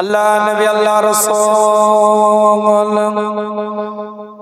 আল্লাহ নবী আল্লাহ রসুল।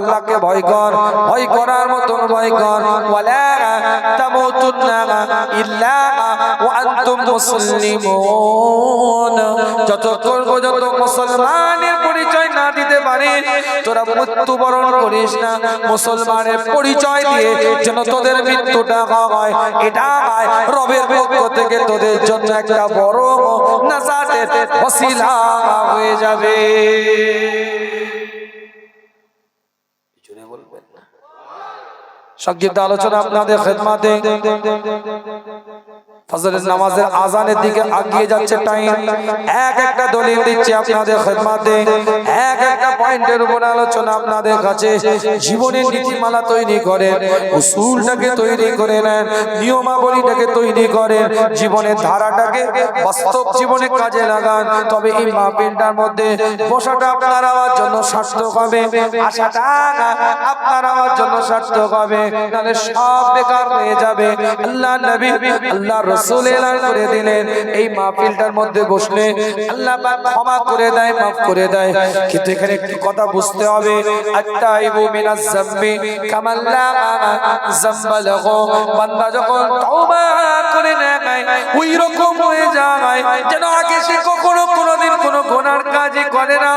আল্লাহকে ভয় কর, ভয় করার মতন ভয় কর। মুসলমানের পরিচয় তোরা মৃত্যুবরণ করিস না। পরিচয় দিয়ে যেন তোদের মৃত্যুটা হয়। এটা রবের পক্ষ থেকে তোদের জন্য একটা বড় ওসিলা হয়ে যাবে জোরে বলবেন না। সংক্ষিপ্ত আলোচনা আপনাদের খেদমাতে। ফজরের নামাজের আজানের দিকে আগিয়ে যাচ্ছে টাইম। এক একটা দলিল দিচ্ছে আপনাদের খেদমাতে। এক একটা পয়েন্টের উপর আলোচনা আপনাদের কাছে। জীবনের নীতিমালা তৈরি করেন উসুলটাকে তৈরি করে নেন নিয়মাবলীটাকে তৈরি করেন জীবনের ধারাটাকে বাস্তব জীবনে কাজে লাগান। তবে এই মাহফিলটার মধ্যে বসাটা আপনার আমার জন্য সার্থক হবে। আশাটা আপনার আমার জন্য সার্থক হবে। নাহলে সব বেকার হয়ে যাবে। আল্লাহ নবী আল্লাহ রসুল এলান করে দিলেন। এই মাহফিলটার মধ্যে বসলে আল্লাহ পাক ক্ষমা করে দেয় মাফ করে দেয়। কিন্তু এখানে একটু কথা বুঝতে হবে। আত্তাইবু মিনাজ যামবি কামাল্লা যামবা বান্দা যখন তওবা করে নেয় ওই রকম হয়ে যায়। যেন আগে সে কখনো কোনোদিন কোনো গোনার কাজই করে না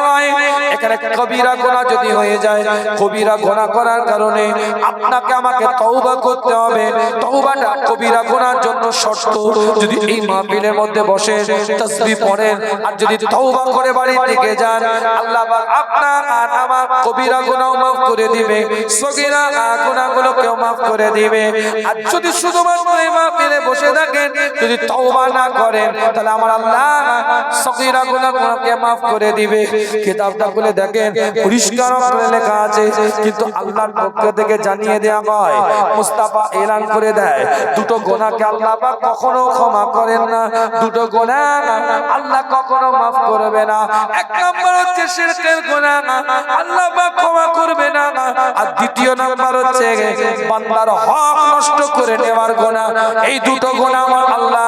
এখানে কবিরা গোনা যদি হয়ে যায়, কবিরা গোনা করার কারণে আপনাকে আমাকে তওবা করতে হবে। তওবাটা কবিরা গোনার জন্য শর্ত। যদি এই মাহফিলের মধ্যে বসে তাসবিহ পড়েন আর যদি তওবা করে বাড়ি থেকে যান, আল্লাহ আপনার আর আমার কবিরা গুনাহ মাফ করে দিবে। সগীরা গুনাহগুলোকেও মাফ করে দিবে। আর যদি শুধুমাত্র এই মাহফিলে বসে থাকেন যদি তওবা না করেন, তাহলে আমার আল্লাহ সগীরা গুনাহগুলোকে মাফ করে দিবে। কিতাবটা খুলে দেখেন, পরিষ্কার করে লেখা আছে, কিন্তু আল্লাহর পক্ষ থেকে জানিয়ে দেওয়া হয়, মুস্তাফা এলান করে দেয়, দুটো গোনাকে আল্লাহ পাক কখনো ক্ষমা করেন না, দুটো গোনা আল্লাহ কখনো মাফ করবে না। এক নম্বর হচ্ছে শিরকের গোনা, আল্লাহ পাক ক্ষমা করবে না। আর দ্বিতীয় নম্বর হচ্ছে বান্দার হক নষ্ট করে নেওয়ার গোনা, এই দুটো গোনা আমার আল্লাহ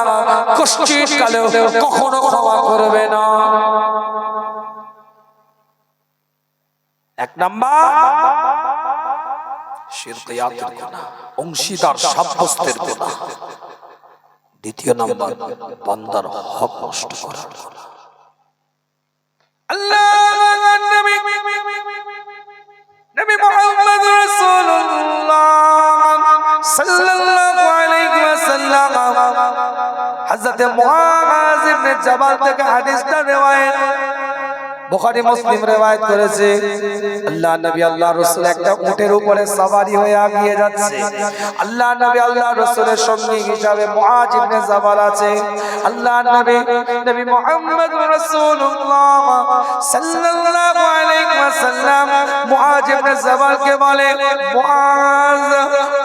কষ্টির কালেও কখনো ক্ষমা করবে না। এক নাম্বার শিরকিয়াতের গুনাহ, অংশীদার সাব্যস্তের গুনাহ। দ্বিতীয় নাম্বার, বান্দার হক নষ্ট করার আল্লাহ, নবী নবী মুহাম্মদ রাসূলুল্লাহ সাল্লাল্লাহু আলাইহি ওয়াসাল্লাম হযরত মুআজ ইবনে জাবাল থেকে হাদিসটা রওয়ায়াত। বুখারী মুসলিম রেওয়ায়াত করেছে, আল্লাহ নবী, আল্লাহ রাসূল একটা উটের উপরে সওয়ারি হয়ে আগিয়ে যাচ্ছে। আল্লাহ নবী, আল্লাহ রাসূলের সঙ্গী হিসাবে মুআজ ইবনে জাবাল আছে। আল্লাহ নবী নবী মুহাম্মদ রাসূলুল্লাহ সাল্লাল্লাহু আলাইহি ওয়াসাল্লাম জাবালকে বলে, মুআজ,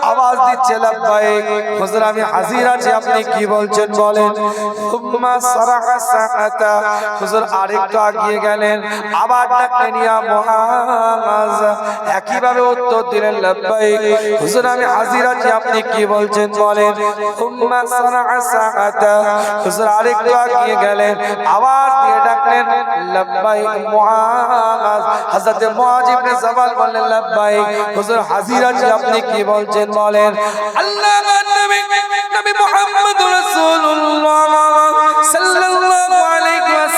আওয়াজ দিচ্ছে লাব্বাইক, হুজুর আমি হাজির আছি, আপনি কি বলছেন বলেন? হুম্মা সারাহা সাআতা, হুজুর আরেকটু আগিয়ে গেলেন আবার ডাকলেন, ইয়া মুআজ একইভাবে উত্তর দিলেন, লাব্বাইক, হুজুর, আমি হাজির আছি, আপনি কি বলছেন? বলেন, হুম্মা সারাহা সাআতা। হুজুর আরেকটু আগিয়ে গেলেন, আবার দিয়ে ডাকলেন, লাব্বাইক মুআজ হযরত মুআজ ইবনে জাবাল বললেন, লাব্বাইক, হুজুর হাজির আছি, আপনি কি বলছেন? বলেন, আল্লাহ নবী নবী মুহাম্মদ রাসূলুল্লাহ সাল্লাল্লাহু আলাইহি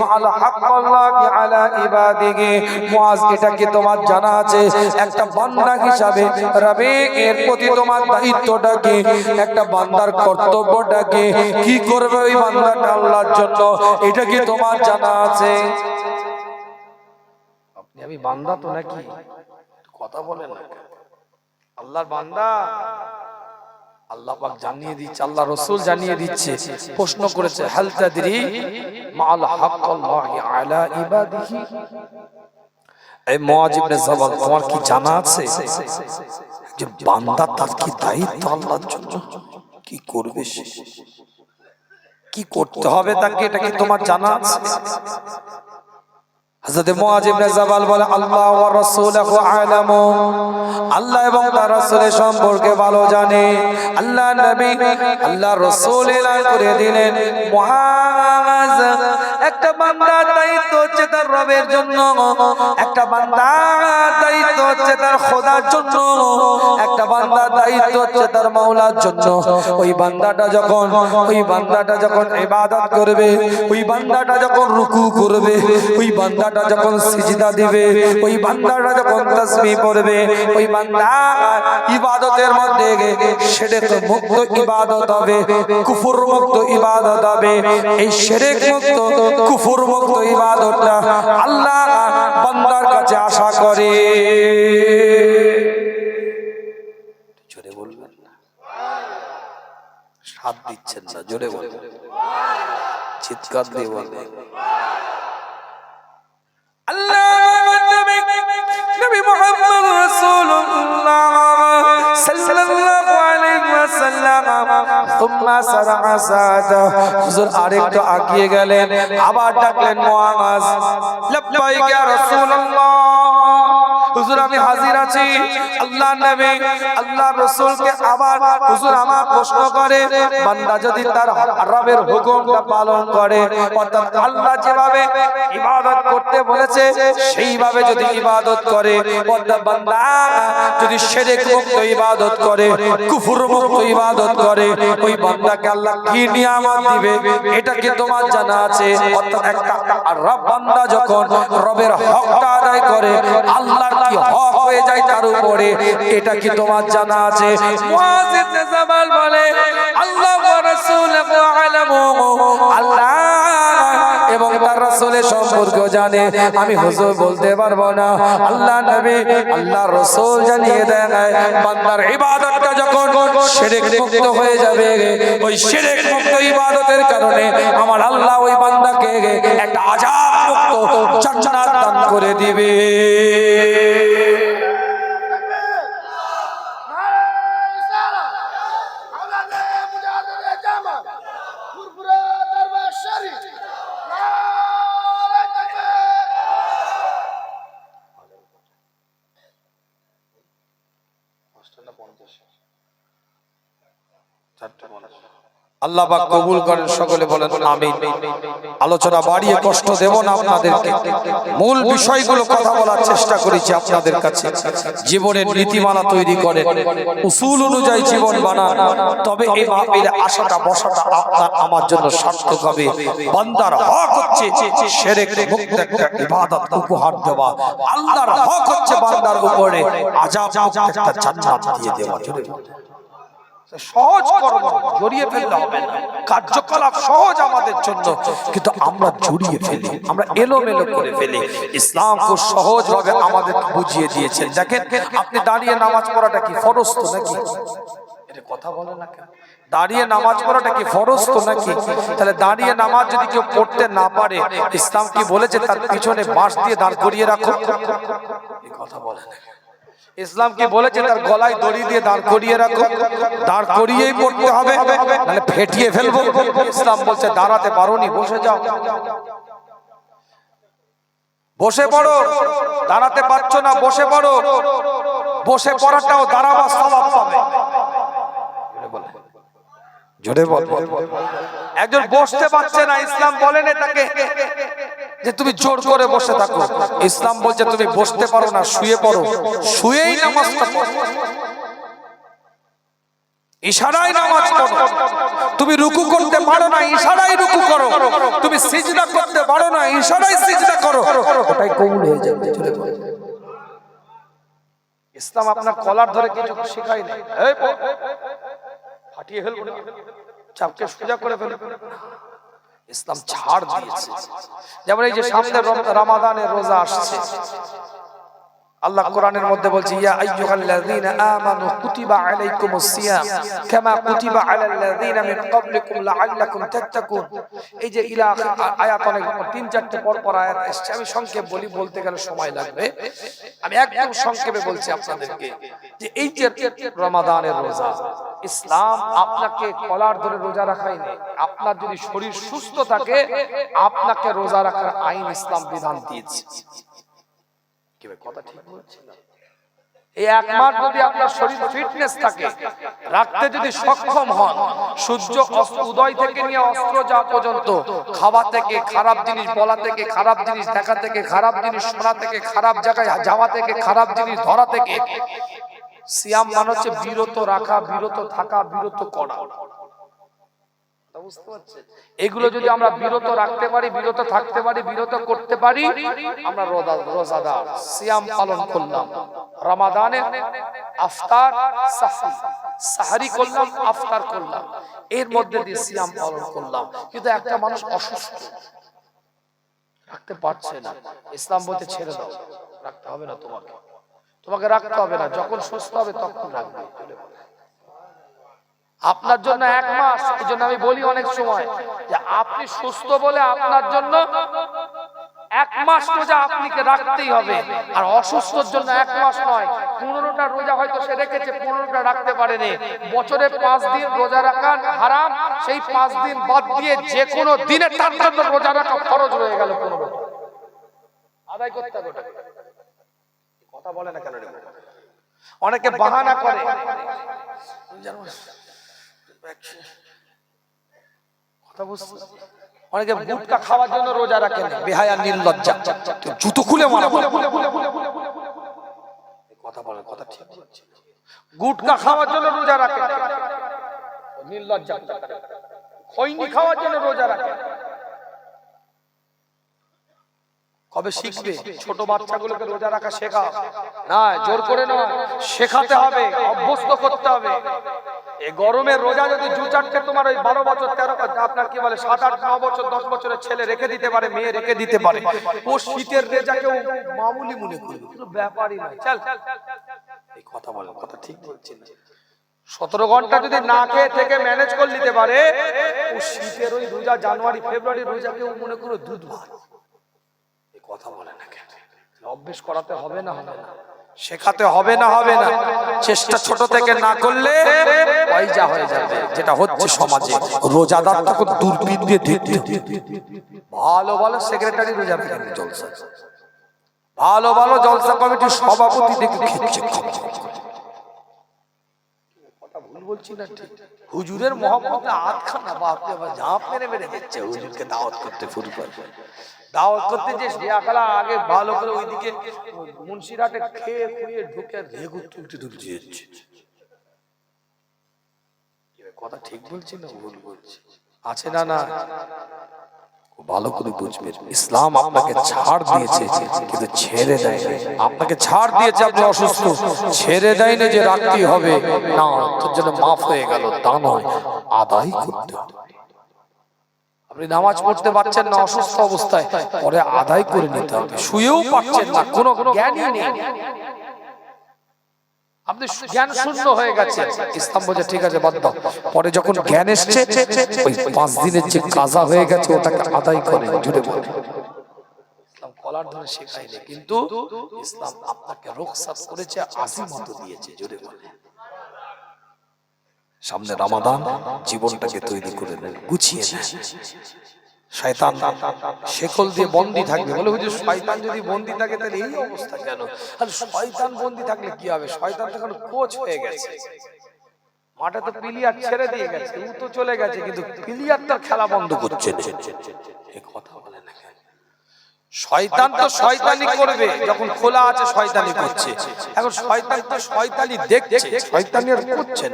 মাল হাক্কাল্লাহি আলা ইবাদিহি। মুআজ এটা কি তোমার জানা আছে? একটা বান্দা হিসাবে রবে এর প্রতি তোমার দায়িত্বটা কি? একটা বান্দার কর্তব্যটা কি? কি করবে ওই বান্দাটা আল্লাহর জন্য? এটা কি তোমার জানা আছে? আপনি আমি বান্দা তো নাকি? কথা বলেন না আল্লাহর বান্দা। আল্লাহ জানিয়ে দিচ্ছে, আল্লাহ রসুল জানিয়ে দিচ্ছে, প্রশ্ন করেছে, হাল মাল হাক্কাল্লাহি আলা তোমার কি জানা আছে যে বান্দা তার কি দায়িত্ব আল্লাহর জন্য? কি করবে সে? কি করতে হবে তাকে? এটা কি তোমার জানা আছে? হযরত মুআজ ইবনে বলে, আল্লাহ ওয়া রাসূলুহু আলামু। আল্লাহ এবং তার রাসূলের সম্পর্কে ভালো জানে। আল্লাহ নবী আল্লাহ রাসূল এলান একটা বান্দার দায়িত্ব হচ্ছে তার রবের জন্য। একটা বান্দার দায়িত্ব হচ্ছে তার খোদার জন্য। একটা বান্দার দায়িত্ব হচ্ছে তার মাওলার জন্য। ওই বান্দাটা যখন, ওই বান্দাটা যখন ইবাদত করবে, ওই বান্দাটা যখন রুকু করবে, ওই বান্দাটা যখন সিজদা দিবে, ওই বান্দাটা যখন তাসবিহ পড়বে, ওই বান্দা ইবাদতের মধ্যে শিরক মুক্ত ইবাদত হবে কুফর মুক্ত ইবাদত হবে। এই শিরক মুক্ত কুফর মুক্ত ইবাদতটা আল্লাহ বান্দার কাছে আশা করে। জোরে বলবেন না? সাথ দিচ্ছেন না, জোরে বলবেন চিৎকার দিয়ে বলবেন। আল্লাহ নবী মুহাম্মদ রাসূলুল্লাহ সাল্লাল্লাহু হুজুর আরেকটু আগিয়ে গেলেন আবার ডাকলেন মুআজ লাব্বাইক ইয়া রাসূলুল্লাহ। হুজুর, আমি হাজির আছি। আল্লাহ নবী আল্লাহ রাসূলকে আবার হুজুর আমার প্রশ্ন করে, বান্দা যদি তার রবের হুকুমটা পালন করে, অর্থাৎ আল্লাহ যেভাবে ইবাদত করতে বলেছে, সেইভাবে যদি ইবাদত করে, অর্থাৎ বান্দা যদি শিরক মুক্ত ইবাদত করে কুফর মুক্ত ইবাদত করে, ওই বান্দাকে আল্লাহ কি নিয়ামত দিবে? এটা কি তোমার জানা আছে? অর্থাৎ একটা রব বান্দা যখন রবের হকটা আদায় করে, আল্লাহর কি হক হয়ে যায় তার উপরে? এটা কি তোমার জানা আছে? বলে, আল্লাহ এবং তার জানে। আমি হুজুর বলতে পারব না। আল্লাহ নবী আল্লাহ রাসূল জানিয়ে বান্দার ইবাদতটা যখন মুক্ত হয়ে যাবে, ওই মুক্ত ইবাদতের কারণে আমার আল্লাহ ওই বান্দাকে একটা আযাব মুক্ত জান্নাত দান করে দিবে। আল্লাহ পাক কবুল করেন, সকলে বলেন আমিন। আলোচনা বাড়িয়ে কষ্ট দেব না আপনাদেরকে। মূল বিষয়গুলো কথা বলার চেষ্টা করেছি আপনাদের কাছে। জীবনের নীতিমালা তৈরি করে উসুল অনুযায়ী জীবন বানান। তবে এই আশাটা, বসাটা আপনার, আমার জন্য সার্থক হবে। বান্দার হক হচ্ছে একটা ইবাদত, উপহার দেওয়া। আল্লাহর হক হচ্ছে বান্দার উপরে আযাব মুক্ত একটা জান্নাত দিয়ে দেওয়া। সহজ কর্ম জড়িয়ে ফেললে হবে না কার্যকলাপ সহজ আমাদের জন্য। কিন্তু আমরা জড়িয়ে ফেলি আমরা এলোমেলো করে ফেলি। ইসলাম খুব সহজ ভাবে আমাদের বুঝিয়ে দিয়েছেন। দেখেন আপনি দাঁড়িয়ে নামাজ পড়াটা কি ফরজ তো নাকি কথা বলে না কেন? দাঁড়িয়ে নামাজ পড়াটা কি ফরজ তো নাকি? তাহলে দাঁড়িয়ে নামাজ যদি কেউ পড়তে না পারে ইসলাম কি বলেছে? তার পিছনে বাঁশ দিয়ে দাঁড় করিয়ে রাখো। এই কথা বলে না ইসলাম কি বলেছে তার গলায় দড়ি দিয়ে দাঁড় করিয়ে রাখো। দাঁড় করিয়েই পড়তে হবে মানে ফেটিয়ে ফেলব। ইসলাম বলছে দাঁড়াতে পারোনি বসে যাও। বসে পড়ো দাঁড়াতে পারছ না বসে পড়ো। বসে পড়াটাও দাঁড়াবার স্বভাব পাবে। জোরে বল। একজন বসতে পারছে না ইসলাম বলেন তাকে যে তুমি জোর করে বসে থাকো। ইসলাম বলছে তুমি বসতে পারো না, শুয়ে পড়ো। শুয়েই নামাজটা পড়ো। ইশারায় নামাজ পড়ো। তুমি রুকু করতে পারো না, ইশারায় রুকু করো। তুমি সিজদা করতে পারো না, ইশারায় সিজদা করো। ওটাই কবুল হয়ে যাবে বলো। ইসলাম আপনার কলার ধরে কিছু শেখাই পড়। ফাটিয়ে ফেলব না। চাপকে সোজা করে ফেলব ইসলাম ছাড় দিয়েছে। যেমন এই যে সামনে রম- রামাদানের রোজা আসছে। আল্লাহ কোরআনের মধ্যে বলছে, ইয়া আইয়ুহাল্লাযীনা আমানু কুতিবা আলাইকুমুস সিয়াম, কামা কুতিবা আলাল্লাযীনা মিন ক্বাবলিকুম লাআল্লাকুম তাত্তাকুন। এই যে ইলা আয়াত অনেক, তিন চারটে পর পর আয়াত এসেছে। আমি সংক্ষেপ বলি, বলতে গেলে সময় লাগবে। আমি একদম সংক্ষেপে বলছি আপনাদেরকে যে এই যে রমাদানের রোজা, ইসলাম আপনাকে কলার ধরে রোজা রাখাই নেই। আপনার যদি শরীর সুস্থ থাকে, আপনাকে রোজা রাখার আইন ইসলাম বিধান দিয়েছে। কথা ঠিক বলছি এই এক মাস যদি আপনার শরীর ফিটনেস থাকে রাখতে যদি সক্ষম হন সূর্য উদয় থেকে নিয়ে অস্ত্র যা পর্যন্ত খাওয়া থেকে খারাপ জিনিস বলা থেকে খারাপ জিনিস দেখা থেকে খারাপ জিনিস শোনা থেকে খারাপ জায়গায় যাওয়া থেকে খারাপ জিনিস ধরা থেকে সিয়াম মানে হচ্ছে বিরত রাখা বিরত থাকা বিরত করা? এগুলো যদি আমরা বিরত রাখতে পারি, বিরত থাকতে পারি, বিরত করতে পারি, আমরা রোজা, রোজাদার সিয়াম পালন করলাম। রমাদানে আফতার সাহারি করলাম, আফতার করলাম। এর মধ্যে দিয়ে সিয়াম পালন করলাম। কিন্তু একটা মানুষ অসুস্থ, রাখতে পারছে না। ইসলাম বলতে ছেড়ে দাও, রাখতে হবে না তোমাকে। তোমাকে রাখতে হবে না। যখন সুস্থ হবে তখন রাখবে। আপনার জন্য এক মাস এই জন্য আমি বলি অনেক সময় যে আপনি সুস্থ বলে আপনার জন্য এক মাস রোজা আপনাকে রাখতেই হবে। আর অসুস্থর জন্য এক মাস নয়, পনেরোটা রোজা হয়তো সে রেখেছে, পনেরোটা রাখতে পারেনি। বছরে পাঁচ দিন রোজা রাখা হারাম, সেই পাঁচ দিন বাদ দিয়ে যে কোনো দিনে তার জন্য রোজা রাখা খরচ রয়ে গেল পনেরো আদায় করতে হবে কথা বলে না কেন অনেকে বাহানা করে। কথা অনেকে গুটকা খাওয়ার জন্য রোজা রাখেন বেহায়া নির্লজ্জা। জুতো খুলে মারা কথা বলে কথা ঠিক গুটকা খাওয়ার জন্য রোজা রাখে নির্লজ্জা। খৈনি খাওয়ার জন্য রোজা রাখে কবে শিখবে? ছোট বাচ্চাগুলোকে রোজা রাখা শেখা। না জোর করে নয় শেখাতে হবে অভ্যস্ত করতে হবে। এই গরমের রোজা যদি দু চারটে তোমার ওই বারো বছর তেরো আপনার কি বলে সাত আট ন বছর দশ বছরের ছেলে রেখে দিতে পারে মেয়ে রেখে দিতে পারে ও শীতের রেজাকেও মামুলি মনে করবে। কোনো ব্যাপারই নয়। চল। এই কথা বলে কথা ঠিক বলছি না। সতেরো ঘণ্টা যদি না খেয়ে থেকে ম্যানেজ করে নিতে পারে ও শীতের ওই রোজা জানুয়ারি ফেব্রুয়ারি রোজাকেও মনে করো দুধ ভাত এই কথা বলে না কেন? অভ্যেস করাতে হবে না হবে না। শেখাতে হবে না হবে না। চেষ্টা ছোট থেকে না করলে পয়জা হয়ে যাবে, যেটা হচ্ছে সমাজে। রোজাদার তখন দূরবীন দিয়ে দেখতে ভালো ভালো সেক্রেটারি রোজা জলসা। ভালো ভালো জলসা কমিটির সভাপতি দেখে হুজুরের মহব্বতে আধখানা মেরে মেরে দিচ্ছে। হুজুরকে দাওয়াত করতে দাওয়াত করতে যে শিয়াখালা আগে ভালো করে ওইদিকে মুন্সিরাটে খেয়ে খুঁয়ে ঢুকে রেগু তুলতে তুলতে যাচ্ছে। কথা ঠিক বলছি না ভুল বলছি? আছে না না। ভালো করে বুঝবেন ইসলাম আপনাকে ছাড় দিয়েছে কিন্তু ছেড়ে দেয় আপনাকে ছাড় দিয়েছে আপনি অসুস্থ। ছেড়ে দেয় না যে রাখতেই হবে। না তোর জন্য মাফ হয়ে গেল তা নয়। আদায় করতে হবে। আপনি নামাজ পড়তে পারছেন না, অসুস্থ অবস্থায়, পরে আদায় করে নিতে হবে। শুয়েও পারছেন না, কোনো জ্ঞানই নেই। আপনি জ্ঞান শূন্য হয়ে গেছে ইসলাম বলছে, ঠিক আছে, বাদ দাও। পরে যখন জ্ঞান এসছে, ওই পাঁচ দিনের যে কাজা হয়ে গেছে, ওটাকে আদায় করে জুড়ে বলে কলার ধরে শেখায়নি, কিন্তু ইসলাম আপনাকে রোকসাত করেছে, আজিমত দিয়েছে, জুড়ে বলে সামনে রামাদান জীবনটাকে তৈরি করে গুছিয়ে নেন শয়তান শেকল দিয়ে বন্দি থাকবে। বলে হুজুর শয়তান যদি বন্দি থাকে, তাহলে এই অবস্থা কেন? আর শয়তান বন্দি থাকলে কি হবে? শয়তান তো এখন কোচ হয়ে গেছে। মাঠে তো প্লেয়ার ছেড়ে দিয়ে গেছে, ও তো চলে গেছে, কিন্তু প্লেয়ার তার খেলা বন্ধ করছে কথা বলে না শয়তান তো শয়তানি করবে যখন খোলা আছে শয়তানি করছে। এখন শয়তান তো শয়তানি দেখছে শয়তানি আর করছে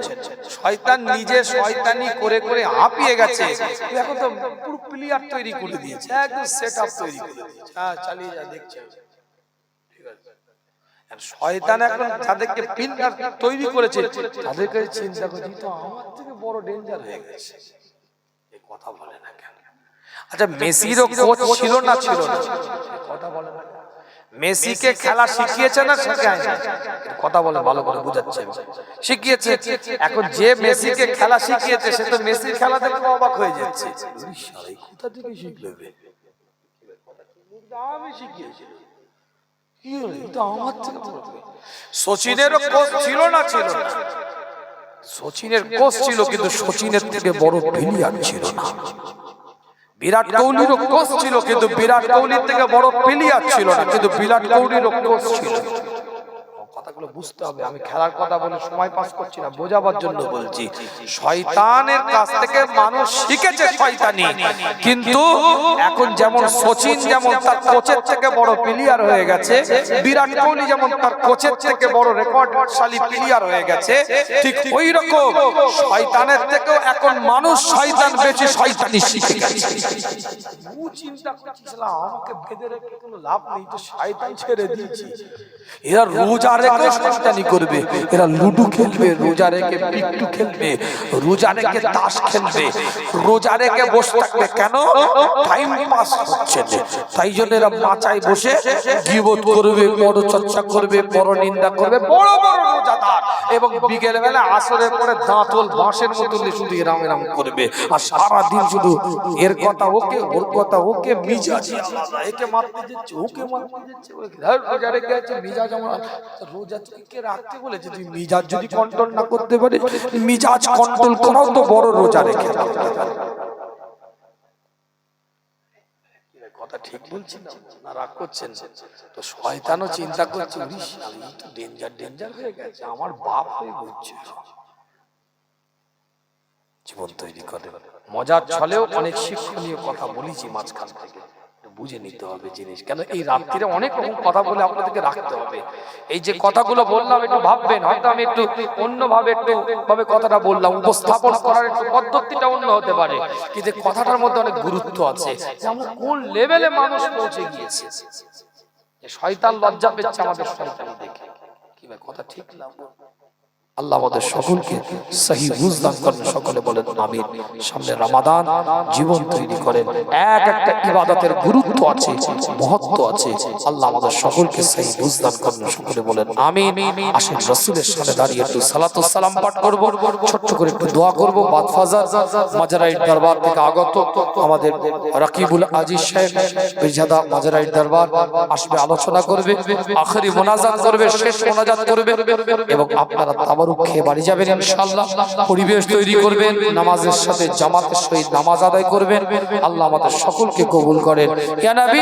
শয়তান নিজে শয়তানি করে করে হাঁপিয়ে গেছে। এখন তো পুরো প্লেয়ার তৈরি করে দিয়েছে একদম সেট আপ তৈরি করে দিয়েছে। হ্যাঁ চালিয়ে যা দেখছে। শয়তান এখন যাদেরকে পিলার তৈরি করেছে তাদেরকে চিন্তা করছি তো আমার থেকে বড় ডেঞ্জার হয়ে গেছে। এই কথা বলে না কেন? আচ্ছা মেসিরও কোচ ছিল না ছিল না? কথা বলে মেসিকে খেলা শিখিয়েছে না শেখায় কথা বলে ভালো করে বুঝাচ্ছে। শিখিয়েছে। এখন যে মেসিকে খেলা শিখিয়েছে সে তো মেসির খেলা দেখে অবাক হয়ে যাচ্ছে। কোথা থেকে শিখলে বে? আমি শিখিয়েছি। সচিনেরও কোচ ছিল না ছিল না। সচিনের কোচ ছিল কিন্তু সচিনের থেকে বড় প্লেয়ার ছিল না। বিরাট কোহলিরও কোচ ছিল, কিন্তু বিরাট কোহলির থেকে বড় প্লেয়ার ছিল না, কিন্তু বিরাট কোহলিরও কোচ ছিল। কথাগুলো বুঝতে হবে। আমি খেলার কথা বলে সময় পাস করছি না বোঝাবার জন্য বলছি। শয়তানের কাছ থেকে মানুষ শিখেছে শয়তানি। কিন্তু এখন যেমন সচিন যেমন তার কোচের থেকে বড় প্লেয়ার হয়ে গেছে বিরাট কোহলি যেমন তার কোচের থেকে বড় রেকর্ডশালী প্লেয়ার হয়ে গেছে ঠিক ওই রকম শয়তানের থেকেও এখন মানুষ শয়তান বেশি শয়তানি শিখে গেছে চিন্তা করছিস না, আমাকে বেঁধে রেখে কোনো লাভ নেই তো শয়তান ছেড়ে দিয়েছি। এরা রোজা রেখে শয়তানি করবে। এরা লুডু খেলবে, রোজা রেখে পিট্টু খেলবে, রোজা রেখে তাস খেলবে, রোজা রেখে বসে থাকবে। কেন? টাইম পাস হচ্ছে তাই জন্য এরা মাচায় বসে গিবোধ করবে বড় চর্চা করবে বড় নিন্দা করবে। বড় বড় রোজাদার। এবং বিকেল বেলা আসরের পরে দাঁতল বাঁশের মতো শুধু এরাম এরাম করবে। আর সারা দিন শুধু এর কথা ওকে, ওর কথা ওকে, মিজাজি একে মারতে যাচ্ছে ওকে মারতে যাচ্ছে ওকে ধর, রোজা আছে, মিজাজ আমার রোজা কে রাখতে বলেছে? তুই মিজাজ যদি কন্ট্রোল না করতে পারে মিজাজ কন্ট্রোল করাও তো বড় রোজা রেখে। কথা ঠিক বলছেন না রাগ করছেন তো শয়তানও চিন্তা করছে "ইস, আমি তো ডেঞ্জার ডেঞ্জার হয়ে গেছে আমার বাপ হয়ে ঘুরছে। জীবন তৈরি করে। মজার ছলেও অনেক শিক্ষণীয় কথা বলেছি মাঝখান থেকে। বুঝে নিতে হবে জিনিস। কেন এই রাত্রিরে অনেক রকম কথা বলে আপনাদেরকে রাখতে হবে। এই যে কথাগুলো বললাম একটু ভাববেন হয়তো আমি একটু অন্যভাবে একটু ভাবে কথাটা বললাম উপস্থাপন করার একটু পদ্ধতিটা অন্য হতে পারে। কিন্তু কথাটার মধ্যে অনেক গুরুত্ব আছে। যে আমরা কোন লেভেলে মানুষ পৌঁছে গিয়েছে। শয়তান লজ্জা পেচ্ছে আমাদের শয়তান দেখে কি ভাই কথা ঠিক না? আল্লাহ আমাদের সকলকে সহি বুঝদান করেন, সকলে বলেন আমিন। সামনে রামাদান, জীবন তৈরি করেন। এক একটা ইবাদতের গুরুত্ব আছে, মহত্ব আছে। আল্লাহ আমাদের সকলকে সহি বুঝদান করেন, সকলে বলেন আমিন। আসেন রসুলের সামনে দাঁড়িয়ে একটু সালাতুস সালাম পাঠ করব, ছোট্ট করে একটু দোয়া করব। বাদ ফাজার মাজারাইট দরবার থেকে আগত আমাদের রাকিবুল আজিজ সাহেব মির্জাদা মাজারাইট দরবার আসবে, আলোচনা করবে, আখেরি মোনাজাত করবে, শেষ মোনাজাত করবে এবং আপনারা খেয়ে বাড়ি যাবেন ইনশাআল্লাহ। পরিবেশ তৈরি করবেন, নামাজের সাথে জামাতের সহিত নামাজ আদায় করবেন। আল্লাহ আমাদের সকলকে কবুল করেন। নবী!